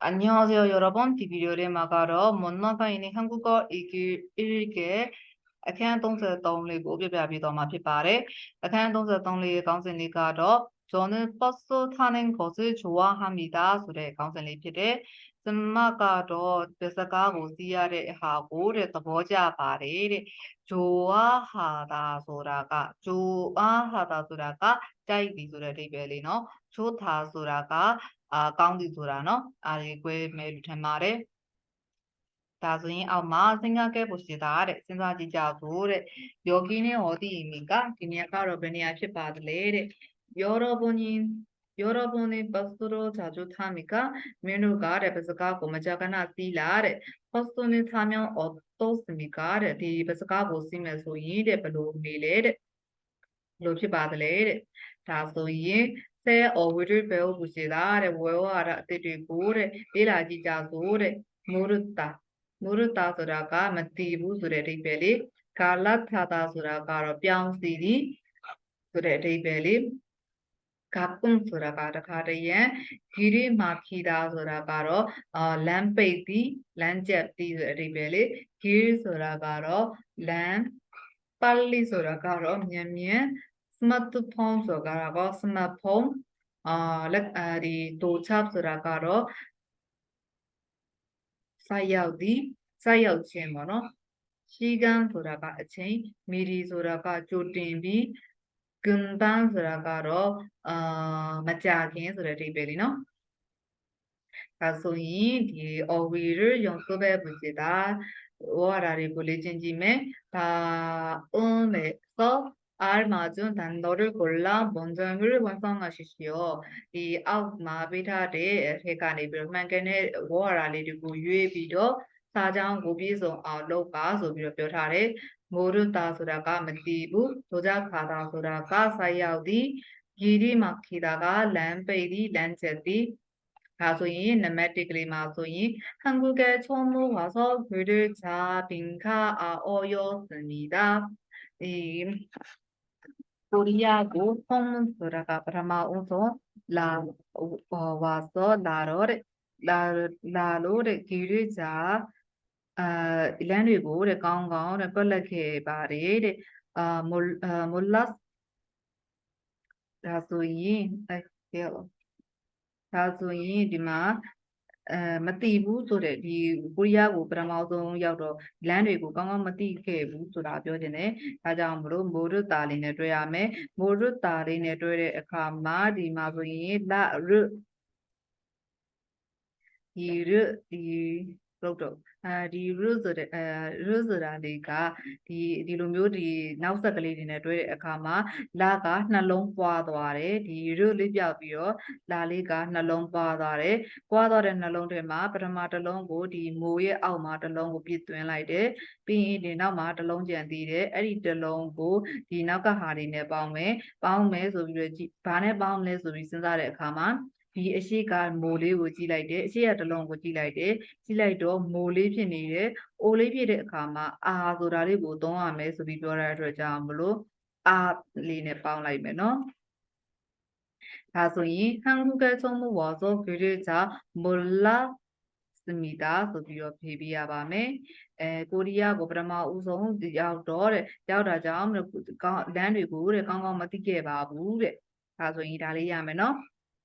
안녕하세요, 여러분. 이 비디오를 마가러 못나가 있는 한국어 읽기 읽게အခန်း33လေးကိုပြပြပြီးတော့မှာဖြစ်ပါတယ်။အခန်း33လေးရဲ့ခေါင်းစဉ်လေးကတော့저는 버스 타는 것을 좋아합니다 ဆိုတဲ့ခေါင်းစဉ်လေးဖြစ်တယ်။ ကျမကတော့ဒီစကားကိုသိရတဲ့ဟာကိုတဲ့သဘောကျပါတယ်တဲ့ဂျိုအားဟာတာဆိုတာကဂျိုအားဟာတာဆိုတာကကြိုက်ပြီဆိုတဲ့အဓိပ္ပာယ်လေးနော်ဂျိုသာဆိုတာကအာကောင်းပြီဆိုတာနော်အားတွေကွဲမဲ့လူထင်ပါတယ်ဒါဆိုရင်အောက်မှာစဉ်းစားခဲ့ဖို့ရှိတာတဲ့စဉ်းစားကြည့်ကြဖို့တဲ့ယောဂီနဲ့ဟောတိမိကဒီနေရာကတော့ဘယ်နေရာဖြစ်ပါသလဲတဲ့ယောရောဘုန်ကြီး ယောရဘုန်နေပတ်စရို자주타미까မင်းတို့ကတဲ့ပစကားကိုမကြကနာစီးလာတဲ့ပတ်စရိုနေထားမြောင်းအော်တိုစမီကတဲ့ဒီပစကားကိုစီးမယ်ဆိုရင်တဲ့ဘယ်လိုနေလဲတဲ့ဘယ်လိုဖြစ်ပါသလဲတဲ့ဒါဆိုရင်ဆဲအော်ဝီဒရဘယ်ကိုရှိတာတဲ့ဝဲဝါရအတိတ်တွေကိုတဲ့လေးလာကြည့်ကြစို့တဲ့မိုရတာမုရတာဆိုတာကမတည်ဘူးဆိုတဲ့အဓိပ္ပာယ်လေးကာလထာတာဆိုတာကတော့ပြောင်းစီသည်ဆိုတဲ့အဓိပ္ပာယ်လေး ကပုန်ဆိုတာကတခါတည်းရန်ဂိရိမာခိတာဆိုတာကတော့အာလမ်းပိတ်သည်လမ်းကျက်သည်ဆိုတဲ့အဓိပ္ပာယ်လေးဂိရိဆိုတာကတော့လမ်းပါဠိဆိုတာကတော့မြန်မြန်စမတ်ဖုန်းဆိုတာကတော့စမတ်ဖုန်းအာလက်အာဒီတိုချပ်ဆိုတာကတော့ဆိုက်ရောက်သည်ဆိုက်ရောက်ခြင်းပေါ့နော်ရှိကန်းဆိုတာကအချိန်မီဒီဆိုတာကကြိုတင်ပြီး Gyunbang ဆိုတာကတော့အာမကြခင်ဆိုတဲ့အဓိပ္ပာယ်လေးနော်ဒါဆိုရင်ဒီ over ရုံသွဲပူစီတာဝါရာတွေကိုလေ့ကျင့်ကြည့်မယ်ဒါအုံးလေသောအာမဇွန်တန်တော်ကိုလာဘွန်ဇွန်ဂရဝန်ဆောင်ကရှိရှိရောဒီအောက်မှာပေးထားတဲ့အထက်ကနေပြီးတော့မှန်ကန်တဲ့ဝါရာလေးတွေကိုရွေးပြီးတော့စာကြောင်းကိုပြည့်စုံအောင်လုပ်ပါဆိုပြီးတော့ပြောထားတယ် 모르다 소라가 맥디브, 도작하다수라가 사이아우디, 길이 막히다가 램페이디, 렌체디, 가수인 레메틱리마수인 한국에 처음 와서 글을 자 빙카 아어였습니다. 이 코리아고 홍문수라가 브라마 우소 라 어, 와서 나로 나로 길을 자 အာလမ်းတွေကိုတဲ့ကောင်းကောင်းတဲ့ပက်လက်ခဲ့ပါတယ်တဲ့အာမိုမိုလတ်ဒါဆိုရင်အဲဒါဆိုရင်ဒီမှာအဲမတိဘူးဆိုတဲ့ဒီကိုရီးယားကိုပထမဆုံးရောက်တော့လမ်းတွေကိုကောင်းကောင်းမတိခဲ့ဘူးဆိုတာပြောချင်တယ်။ဒါကြောင့်မလို့မိုရတာလေးနဲ့တွဲရမယ်။မိုရတာလေးနဲ့တွဲတဲ့အခါမှာဒီမှာဆိုရင်လရဒီရဒီလုတ်တော့ အဲဒီ root ဆိုတဲ့အဲ root ဆိုတာလေးကဒီဒီလိုမျိုးဒီနောက်ဆက်ကလေးတွေနဲ့တွဲတဲ့အခါမှာလာကနှလုံးပွားသွားတယ်ဒီ root လေးပြောက်ပြီးတော့လာလေးကနှလုံးပွားသွားတယ်ပွားသွားတဲ့နှလုံးထဲမှာပထမတစ်လုံးကိုဒီမိုးရဲ့အောက်မှာတစ်လုံးကိုပြစ်သွင်းလိုက်တယ်ပြီးရင်ဒီနောက်မှာတစ်လုံးကြံသေးတယ်အဲ့ဒီတစ်လုံးကိုဒီနောက်ကဟာတွေနဲ့ပေါင်းမယ်ပေါင်းမယ်ဆိုပြီးတော့ဘာနဲ့ပေါင်းမလဲဆိုပြီးစဉ်းစားတဲ့အခါမှာ ဒီအရှိကမိုးလေးကိုကြည့်လိုက်တယ်အရှိရတလုံးကိုကြည့်လိုက်တယ်ကြည့်လိုက်တော့မိုးလေးဖြစ်နေတယ်အိုလေးဖြစ်တဲ့အခါမှာအာဆိုတာလေးကိုသုံးရမယ်ဆိုပြီးပြောတဲ့အတွက်ကြောင့်မလို့အာလေးနဲ့ပေါင်းလိုက်မယ်နော်ဒါဆိုရင်한국에처음와서글을잘몰랐습니다ဆိုပြီးတော့ဖြေပြရပါမယ်အဲကိုရီးယားကိုပထမဦးဆုံးရောက်တော့တဲ့ရောက်တာကြောင့်ကောင်းလမ်းတွေကိုတဲ့ကောင်းကောင်းမသိခဲ့ပါဘူးတဲ့ဒါဆိုရင်ဒါလေးရမယ်နော်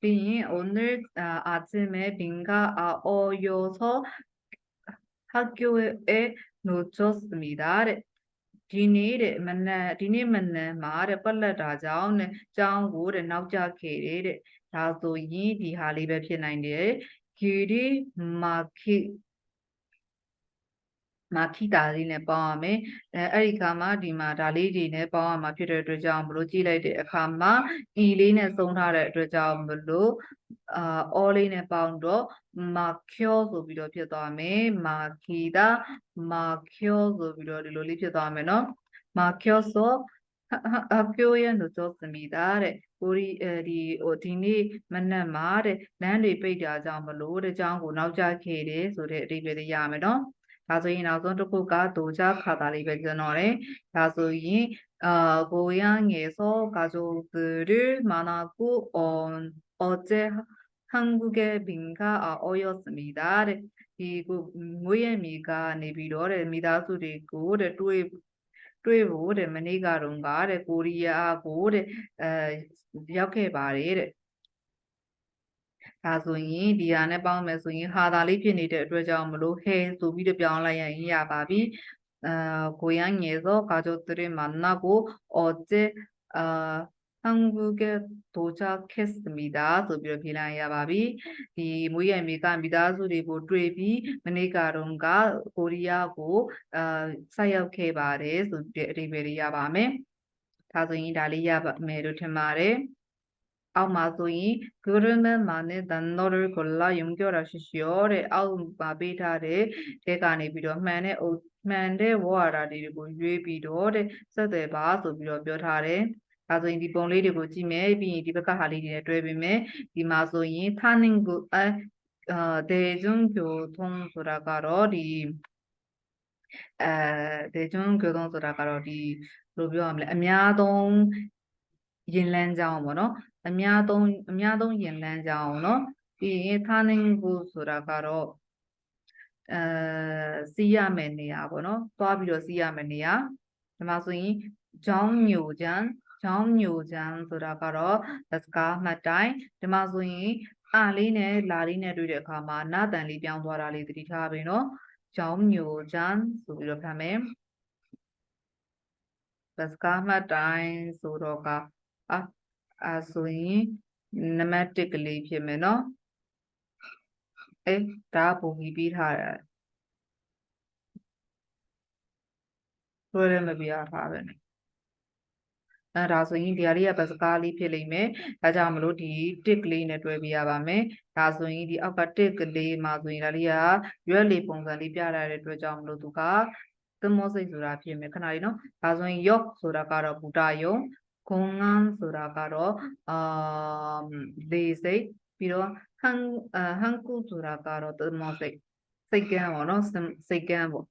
빈 오늘 아침에 빈가 어여서 학교에 놓쳤습니다. ဒီနေ့တဲ့မနက်ဒီနေ့မနက်မှာတဲ့ပက်လက်တာကြောင့်တဲ့ကျောင်းကိုတဲ့နောက်ကျခဲ့တယ်တဲ့ဒါဆိုရင်ဒီဟာလေးပဲဖြစ်နိုင်တယ်ဂီရီမာခိ မာခိတာလေးနဲ့ပေါင်းရမယ်အဲအဲ့ဒီခါမှာဒီမှာဒါလေးတွေနဲ့ပေါင်းရမှာဖြစ်တဲ့အတွက်ကြောင့်ဘလို့ကြည့်လိုက်တဲ့အခါမှာ e လေးနဲ့သုံးထားတဲ့အတွက်ကြောင့်ဘလို့အာအောလေးနဲ့ပေါင်းတော့မာကျိုဆိုပြီးတော့ဖြစ်သွားမယ်မာခီတာမာကျိုဆိုပြီးတော့ဒီလိုလေးဖြစ်သွားမယ်နော်မာကျိုဆိုအပြိုးရဲ့လို့ပြောစမိတာတဲ့ကိုရီအဲဒီဟိုဒီနေ့မနက်မှာတဲ့လမ်းတွေပိတ်တာကြောင့်မလို့တဲ့ကြောင်းကိုနောက်ကျခဲ့တယ်ဆိုတဲ့အဓိပ္ပာယ်တွေရမယ်နော် ဒါဆိုရင်နောက်ဆုံးတစ်ခုကဒိုချခါတာလေးပဲကျွန်တော်တယ်ဒါဆိုရင်အာ고향에서가족들을만나고어어제 한국의 빈가 어였습니다. ဒီကိုငွေရမြေကနေပြီးတော့တဲ့မိသားစုတွေကိုတဲ့တွေးတွေးဖို့တဲ့မနေ့ကတော့ကတဲ့ကိုရီးယားကိုတဲ့အဲရောက်ခဲ့ပါတယ်တဲ့ ဒါဆိုရင်ဒီဟာနဲ့ပေါင်းမယ်ဆိုရင်ဟာသာလေးဖြစ်နေတဲ့အတွက်ကြောင့်မလို့ဟဲဆိုပြီးတော့ပြောင်းလိုက်ရင်ရပါပြီ어, 고향에서 가족들을 만나고 어제 어, 한국에 도착했습니다. ဆိုပြီးတော့ဖြေလိုက်ရပါပြီ။ဒီမွေးရမြေကမိသားစုတွေကိုတွေ့ပြီးမနေ့ကတော့ကကိုရီးယားကိုအာဆက်ရောက်ခဲ့ပါတယ်ဆိုပြီးအဓိပ္ပာယ်ရပါမယ်။ဒါဆိုရင်ဒါလေး အောက်မှာဆိုရင်ဂရုမမာနဲ့တန်တော်ရကိုလာယုံကြောတာရှိရှိရောတဲ့အောက်မှာပေးထားတဲ့တဲကနေပြီးတော့မှန်တဲ့အုပ်မှန်တဲ့ဝါရာတွေကိုရွေးပြီးတော့တဲ့ဆက်သွယ်ပါဆိုပြီးတော့ပြောထားတယ်ဒါဆိုရင်ဒီပုံလေးတွေကိုကြည့်မယ်ပြီးရင်ဒီဘက်ကဟာလေးတွေနဲ့တွဲပေးမယ်ဒီမှာဆိုရင် turning go အဲအာဒေဂျွန်ကျိုထုံးဆိုတာကတော့ဒီအဲဒေဂျွန်ကျိုထုံးဆိုတာကတော့ဒီဘယ်လိုပြောရမလဲအများဆုံးရင်လန်းကြောင်းပေါ့နော် အများဆုံးအများဆုံးရင်လန်းကြောင်းเนาะပြီးရင် turning go ဆိုတာကတော့အဲစီးရမယ်နေရာပေါ့နော်သွားပြီးတော့စီးရမယ်နေရာဒီမှာဆိုရင်ကျောင်းညိုချမ်းကျောင်းညိုချမ်းဆိုတာကတော့စကားမှတ်တိုင်းဒီမှာဆိုရင်အာလေးနဲ့လာလေးနဲ့တွေ့တဲ့အခါမှာနာတန်လေးပြောင်းသွားတာလေးသတိထားပြီနော်ကျောင်းညိုချမ်းဆိုပြီးတော့ဖတ်မယ်စကားမှတ်တိုင်းဆိုတော့ကအာ အဲဆိုရင်နံပါတ်1ကလေးဖြစ်မယ်နော်အေးဒါပုံပြီးပြီးထားတယ်တွဲလည်းမပြရထားပဲနဲ့အဲဒါဆိုရင်ဒီဟာလေးကဘစကားလေးဖြစ်လိမ့်မယ်ဒါကြောင့်မလို့ဒီ tick လေးနဲ့တွဲပြရပါမယ်ဒါဆိုရင်ဒီအောက်က tick လေးမှာဆိုရင်ဒါလေးကရွက်လေးပုံစံလေးပြရတဲ့အတွက်ကြောင့်မလို့သူကသမောစိတ်ဆိုတာဖြစ်မယ်ခဏလေးနော်ဒါဆိုရင် yok ဆိုတာကတော့ဘူတာယုံ ဂုံငန်းဆိုတာကတော့အာလေစိတ်ပြီးတော့ဟန်ဟန်ကူဆိုတာကတော့သမောစိတ်စိတ်ကန်းပေါ့နော်စိတ်ကန်းပေါ့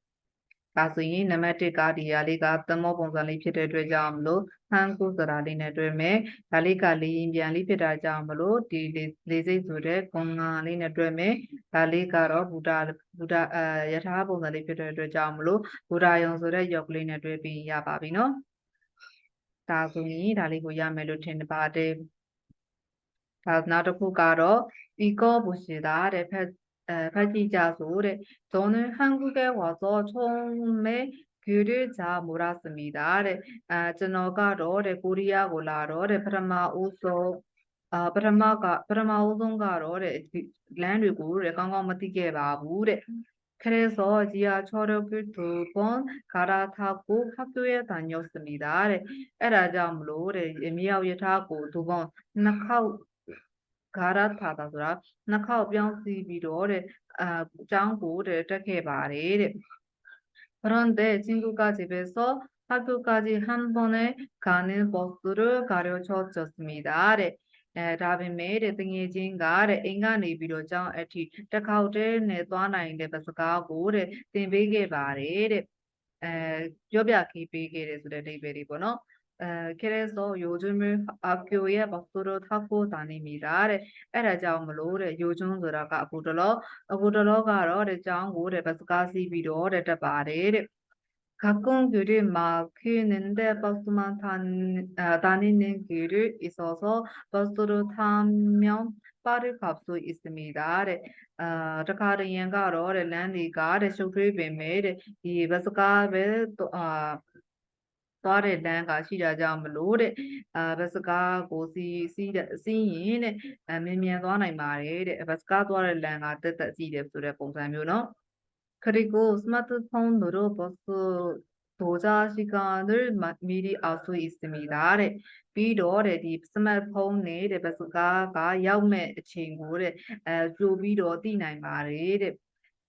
ဒါဆိုရင်နံပါတ်1ကဒီဟာလေးကသမောပုံစံလေးဖြစ်တဲ့အတွက်ကြောင့်မလို့ဟန်ကူဆိုတာလေးနဲ့တွဲမယ်ဒါလေးကလေးရင်ပြန်လေးဖြစ်တာကြောင့်မလို့ဒီလေးစိတ်ဆိုတဲ့ဂုံငါလေးနဲ့တွဲမယ်ဒါလေးကတော့ဘူတာဘူတာအဲယထာပုံစံလေးဖြစ်တဲ့အတွက်ကြောင့်မလို့ဘူတာယုံဆိုတဲ့ယောက်ကလေးနဲ့တွဲပြီးရပါပြီနော် ဒါဆိုရင်ဒါလေးကိုရမယ်လို့ထင်ပါတယ်ဒါနောက်တစ်ခုကတော့이거보시다တဲ့ဖက်အဲဖက်ကြည့်ကြဆိုတဲ့저는한국에와서처음에귤을자몰았습니다တဲ့အဲကျွန်တော်ကတော့တဲ့ကိုရီးယားကိုလာတော့တဲ့ပထမဦးဆုံးအာပထမကပထမဦးဆုံးကတော့တဲ့လမ်းတွေကိုတဲ့ကောင်းကောင်းမသိခဲ့ပါဘူးတဲ့ 그래서 지하철을 두 번 갈아타고 학교에 다녔습니다. 네, 에라 잠로 네, 미야위타고 두번 낙하우 갈아타다더라. 낙하우 병시비로 장고를 이렇게 말해. 네. 그런데 친구가 집에서 학교까지 한 번에 가는 버스를 가르쳐 줬습니다. အဲဒါပေမဲ့တဲ့တငယ်ချင်းကတဲ့အိမ်ကနေပြီးတော့ကျောင်းအထိတစ်ခေါက်တည်းနဲ့သွားနိုင်တဲ့ပစကားကိုတဲ့သင်ပေးခဲ့ပါတယ်တဲ့အဲပြောပြခေးပေးခဲ့တယ်ဆိုတဲ့အဓိပ္ပာယ်လေးပေါ့နော်에 그래서 요즘을 학교에 버스로 타고 다닙니다. တဲ့အဲ့ဒါကြောင့်မလို့တဲ့ 요즘ဆိုတာကအခုတလောအခုတလောကတော့တဲ့ကျောင်းကိုတဲ့ဘတ်စကားစီးပြီးတော့တဲ့တက်ပါတယ်တဲ့ 가끔 길이 막히는데 버스만 탄, 아, 다니는 길이 있어서 버스로 타면 빠를 갈 수 있습니다. တဲ့အာတခါတရံကတော့တဲ့လမ်းတွေကတဲ့ရှုပ်ထွေးပင်မဲ့တဲ့ဒီဘတ်စကားပဲအာသွားတဲ့လမ်းကရှိတာကြောင့်မလို့တဲ့အာဘတ်စကားကိုစီးစီးစီးရင်တဲ့အမြင်မြန်သွားနိုင်ပါတယ်တဲ့ဘတ်စကားသွားတဲ့လမ်းကတက်တက်စီးတယ်ဆိုတဲ့ပုံစံမျိုးနော် 그리고스마트폰으로버스도자시간을미리알 수 있습니다တဲ့ပြီးတော့တဲ့ဒီ smartphone နဲ့တဲ့ဘတ်စကားကရောက်မဲ့အချိန်ကိုတဲ့အဲကြိုပြီးတော့သိနိုင်ပါတယ်တဲ့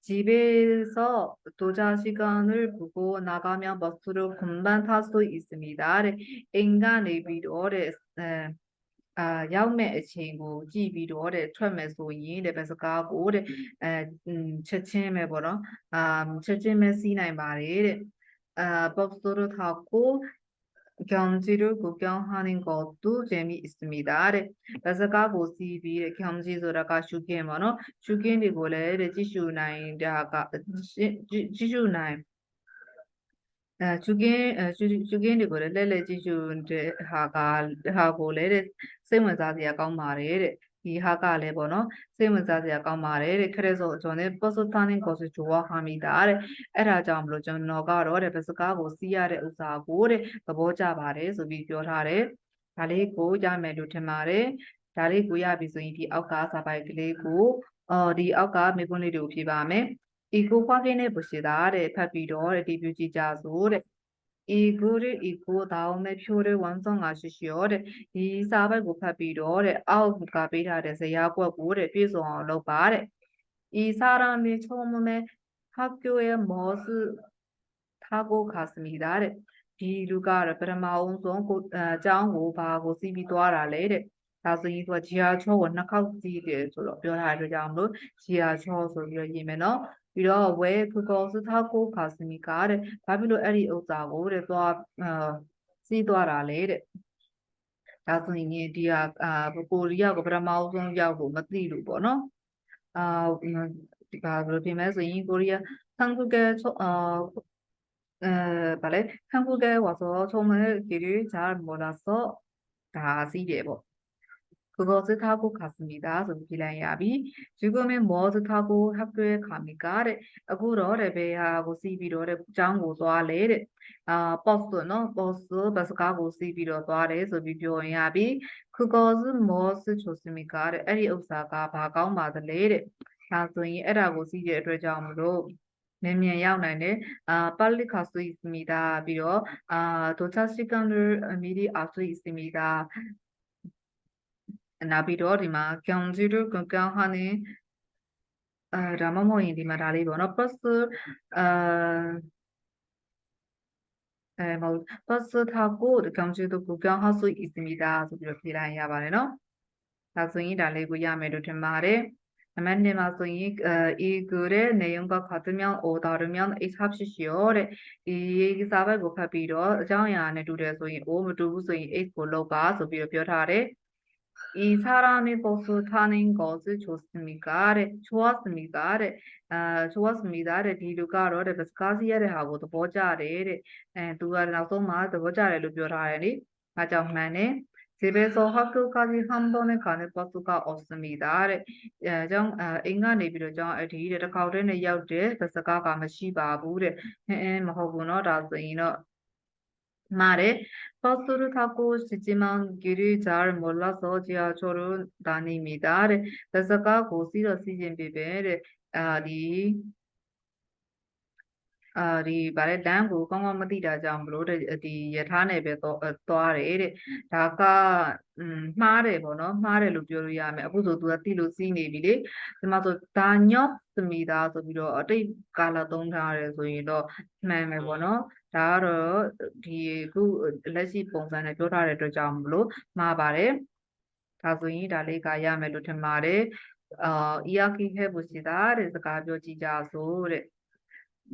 집에서 도착 시간을 보고 나가면 버스로 금방 탈 수 있습니다. 인간의 비료 အာရောက်မဲ့အချိန်ကိုကြည့်ပြီးတော့တဲ့ထွက်မယ်ဆိုရင်တဲ့ဘယ်စကားကိုတဲ့အဲချက်ချင်းပဲပေါ့နော်အာချက်ချင်းပဲစီးနိုင်ပါတယ်တဲ့အာဘော့ဆိုတော့ထောက်ကိုကြောင်ဂျီရိုကိုကြောင်ဟာနင်ကိုတူဂျေမီအစ်မီဒါတဲ့ဘယ်စကားကိုစီးပြီးတဲ့ကြောင်ဂျီဆိုတာကရှုကင်းပေါ့နော်ရှုကင်းတွေကိုလည်းတဲ့ကြည့်ရှုနိုင်တာကကြည့်ရှုနိုင် အဲကျူကျူကင်းတွေကိုလည်းလဲလဲကြည့်ရှုတဲ့ဟာကဟာကိုလည်းတဲ့စိတ်ဝင်စားစရာကောင်းပါတယ်တဲ့ဒီဟာကလည်းပေါ့နော်စိတ်ဝင်စားစရာကောင်းပါတယ်တဲ့ခရက်ဆိုကျွန်တော် positive course ဂျိုဝါဟာမီတာတဲ့အဲ့ဒါကြောင့်မလို့ကျွန်တော်ကတော့တဲ့ဘစကားကိုစီးရတဲ့ဥစ္စာကိုတဲ့သဘောကျပါတယ်ဆိုပြီးပြောထားတယ်ဒါလေးကိုရမယ်လို့ထင်ပါတယ်ဒါလေးကိုရပြီဆိုရင်ဒီအောက်ကစာပိုက်ကလေးကိုအော်ဒီအောက်ကမေကွန်းလေးတွေကိုဖြေပါမယ် ego ခွားကင်းတဲ့ပုရှိတာတဲ့ဖတ်ပြီးတော့တဲ့ဒီပြကြည့်ကြစို့တဲ့ ego를 ego 다음에 표를 완성하시오. 이 사업을 곱하비로 아홉가 비라래서 야구하고를 비송으로 말해. 이 사람이 처음에 학교에 무엇을 타고 갔습니다. 이 루가를 브라마운송 장고 바고 시비 도와라래. ဒါဆိုရင်သူက GR 6ကိုနှစ်ခေါက်ကြည့်တယ်ဆိုတော့ပြောထားတဲ့ကြောင့်မလို့ GR 6ဆိုပြီးတော့ရေးမယ်နော် ပြီးတော့ဝဲခကောစသာကိုခါစမီကာတဲ့ဘာဖြစ်လို့အဲ့ဒီဥစ္စာကိုတဲ့သွားစီးသွားတာလဲတဲ့ဒါဆိုရင်ဒီဟာအာကိုရီးယားကိုပထမဆုံးရောက်ကိုမသိလို့ပေါ့နော်အာဒီကဘယ်လိုပြင်မလဲဆိုရင်ကိုရီးယားဟန်ကူကဲအာအဲဗာလေဟန်ကူကဲဝါဆိုချုံမဲကြီးကြီးဂျာမော်လာဆိုဒါစီးတယ်ပေါ့ 그것을 타고 갔습니다. 좀 빌라야비 지금은 무엇을 타고 학교에 갑니까? 래အခုတော့ 레베하고 시비로 래 장고 သွားလေတဲ့ 아 버스 နော် 버스 버스 가고 시비로 သွားတယ် ဆိုပြီးပြောရင်ရပြီ 그것은 무엇을 좋습니까? 래အဲ့ဒီဥစ္စာကဘာကောင်းပါသလဲတဲ့ဒါဆိုရင်အဲ့ဒါကိုစီးတဲ့အတွက်ကြောင့်မလို့မြန်မြန်ရောက်နိုင်တယ်အာ빨리갈수있습니다ပြီးတော့အာ도착시간을미 လာပြီးတော့ဒီမှာ gang zero gang gang ဟာနေအာဒါမှမဟုတ်ရင်ဒီမှာဒါလေးပေါ့နော် plus အာအဲမဟုတ် plus ထားကိုဒီ gang zero gang gang ဟာဆိုအစ်မီတာဆိုပြီးတော့ဖြေလိုက်ရပါတယ်နော်ဒါဆိုရင်ဒါလေးကိုရမယ်လို့ထင်ပါတယ်နံပါတ်2မှာဆိုရင်အေဂူရဲ့နေုံကခတ်မြောင်းအော်ဒါရမြောင်းအိသပ်ရှိရှိရောတဲ့ဒီရေးစာဘက်ကိုဖတ်ပြီးတော့အကြောင်းအရာနဲ့တူတယ်ဆိုရင်အိုးမတူဘူးဆိုရင်အိကိုလောက်ပါဆိုပြီးတော့ပြောထားတယ် 이 사람이 버스 타는 것을 좋습니까? 래 좋았습니까? 래 아, 좋았습니다. 래ဒီလူကတော့ တဲ့ bus ကားစီးရတဲ့ဟာကို သဘောကျတယ်တဲ့အဲသူက နောက်ဆုံးမှာ သဘောကျတယ်လို့ ပြောထားတယ်လေ။ဒါကြောင့်မှန်တယ်။ 집에서 학교까지 한 번에 가는 버스가 없습니다. 래အဲကြောင့်အိမ်ကနေပြီးတော့ကျောင်းအထိတဲ့တစ်ခေါက်တည်းနဲ့ရောက်တဲ့ bus ကားကမရှိပါဘူးတဲ့။အဲအဲမဟုတ်ဘူးเนาะဒါဆိုရင်တော့ 말에 버스를 타고 싶지만 길을 잘 몰라서 지하철을 다닙니다. 버스가 고시러 시즌 비벨 아리 အာဒီဗါလဲလမ်းကိုကောင်းကောင်းမသိတာကြောင့်မလို့ဒီယထာနဲ့ပဲတော့သွားတယ်တဲ့ဒါကอืมမှားတယ်ပေါ့နော်မှားတယ်လို့ပြောလို့ရမယ်အခုဆိုသူကတိလို့စီးနေပြီလေဒီမှာဆိုဒါညော့သမီသားဆိုပြီးတော့အတိတ်ကာလသုံးထားတယ်ဆိုရင်တော့မှန်မယ်ပေါ့နော် ဒါကတော့ဒီခုလက်ရှိပုံစံနဲ့ပြောထားတဲ့အတွက်ကြောင့်မလို့မှားပါတယ်ဒါဆိုရင်ဒါလေးကရမယ်လို့ထင်ပါတယ်အာ 이야기 해보시다 တဲ့စကားပြောကြည့်ကြစို့တဲ့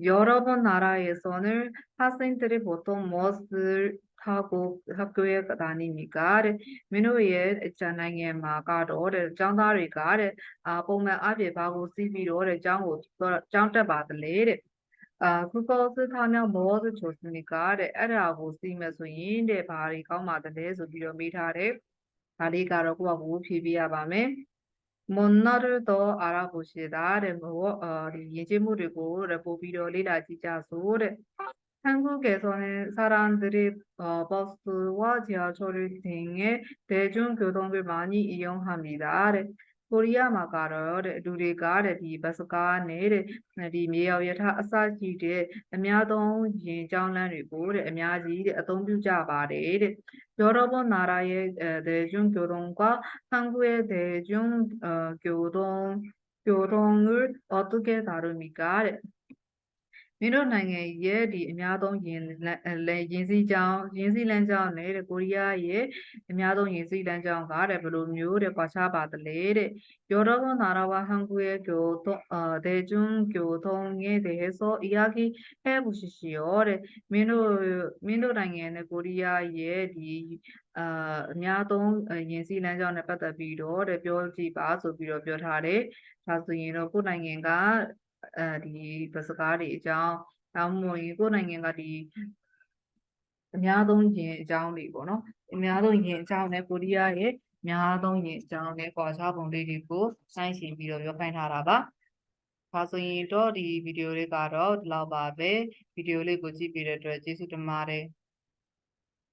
여러 번 나라에서는 학생들이 보통 무엇을 하고 학교에 다닙니까? 민호의 있잖아요. 마가로 장다리가 아 보면 앞에 바고 CB로 장고 장대 받을래. အာ Google ထားမြောက် model ဆိုစနစ်ကတဲ့အဲ့ဒါကိုစီးမယ်ဆိုရင်တဲ့ဘာတွေကောင်းပါသလဲဆိုပြီးတော့မေးထားတယ်။ဒါလေးကတော့ကိုယ့်အကူဖြည့်ပေးရပါမယ်။မွန်နာရတော့အာရာကိုရှိတာတဲ့ဘောဒီရင်ကျေးမှုတွေကိုတဲ့ပို့ပြီးတော့လေ့လာကြည့်ကြဆိုတဲ့။ဟန်ကူကေဆိုရင်စာရန်ဒရီဘော့စ်ဝါဂျာချိုရီတင်ရဲ့ဒေဂျွန်ကိုတော့ပဲမာနီအယုံဟန်မိတာတဲ့။ ကိုရီးယားမှာကတော့တဲ့လူတွေကတဲ့ဒီဘတ်စကားနဲ့တဲ့ဒီမြေရောက်ရထားအစရှိတဲ့အများဆုံးရင်ကြောင်းလန်းတွေကိုတဲ့အများကြီးတဲ့အသုံးပြုကြပါတယ်တဲ့ယောရဘနာရာရဲ့ဒေဂျွန်ကျော်တော်ကဟန်ကွေဒေဂျွန်ကျော်တော်ကျော်တော်ကိုအတူကဲတာရမီကတဲ့ မင်းတို့နိုင်ငံရဲ့ဒီအများဆုံးယင်လဲယင်စည်းကြောင်းယင်စည်းလမ်းကြောင်းနဲ့တဲ့ကိုရီးယားရဲ့အများဆုံးယင်စည်းလမ်းကြောင်းကတဲ့ဘယ်လိုမျိုးတဲ့ကွာခြားပါသလဲတဲ့ယောတော်သောနာရဝဟန်ကူရဲ့ကျော်တော့ဒေဂျွန်ကျော်သုံးငယ်တဲ့ဆိုအရာကြီးဟဲဘူးရှိရှိရောတဲ့မင်းတို့မင်းတို့နိုင်ငံနဲ့ကိုရီးယားရဲ့ဒီအာအများဆုံးယင်စည်းလမ်းကြောင်းနဲ့ပတ်သက်ပြီးတော့တဲ့ပြောကြည့်ပါဆိုပြီးတော့ပြောထားတယ်ဒါဆိုရင်တော့ကိုယ်နိုင်ငံက အဲဒီဘတ်စကားတွေအကြောင်းဒါမှမဟုတ်ရင်ကိုယ့်နိုင်ငံကဒီအများဆုံးယင်အကြောင်းတွေပေါ့နော်အများဆုံးယင်အကြောင်းနဲ့ကိုရီးယားရဲ့အများဆုံးယင်အကြောင်းနဲ့ကွာခြားပုံလေးတွေကိုစိုင်းရှင်ပြီးတော့ပြောခိုင်းထားတာပါဒါဆိုရင်တော့ဒီဗီဒီယိုလေးကတော့ဒီလောက်ပါပဲဗီဒီယိုလေးကိုကြည့်ပြီးတဲ့အတွက်ကျေးဇူးတင်ပါတယ်